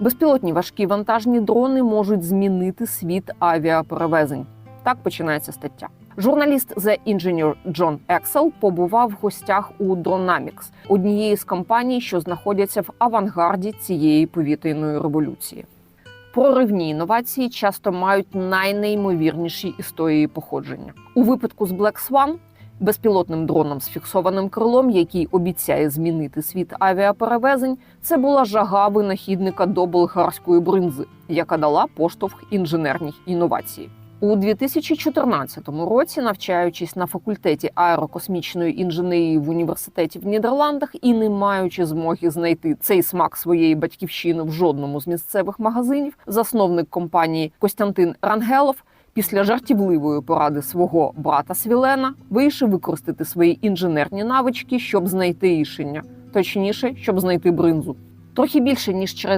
Безпілотні важкі вантажні дрони можуть змінити світ авіаперевезень. Так починається стаття. Журналіст The Engineer Джон Ексел побував в гостях у Dronamics, однієї з компаній, що знаходяться в авангарді цієї повітряної революції. Проривні інновації часто мають найнеймовірніші історії походження. У випадку з Black Swan безпілотним дроном з фіксованим крилом, який обіцяє змінити світ авіаперевезень, це була жага винахідника до болгарської бринзи, яка дала поштовх інженерній інновації. У 2014 році, навчаючись на факультеті аерокосмічної інженерії в університеті в Нідерландах і не маючи змоги знайти цей смак своєї батьківщини в жодному з місцевих магазинів, засновник компанії Костянтин Рангелов після жартівливої поради свого брата Свілена вирішив використати свої інженерні навички, щоб знайти рішення, точніше, щоб знайти бринзу. Трохи більше ніж через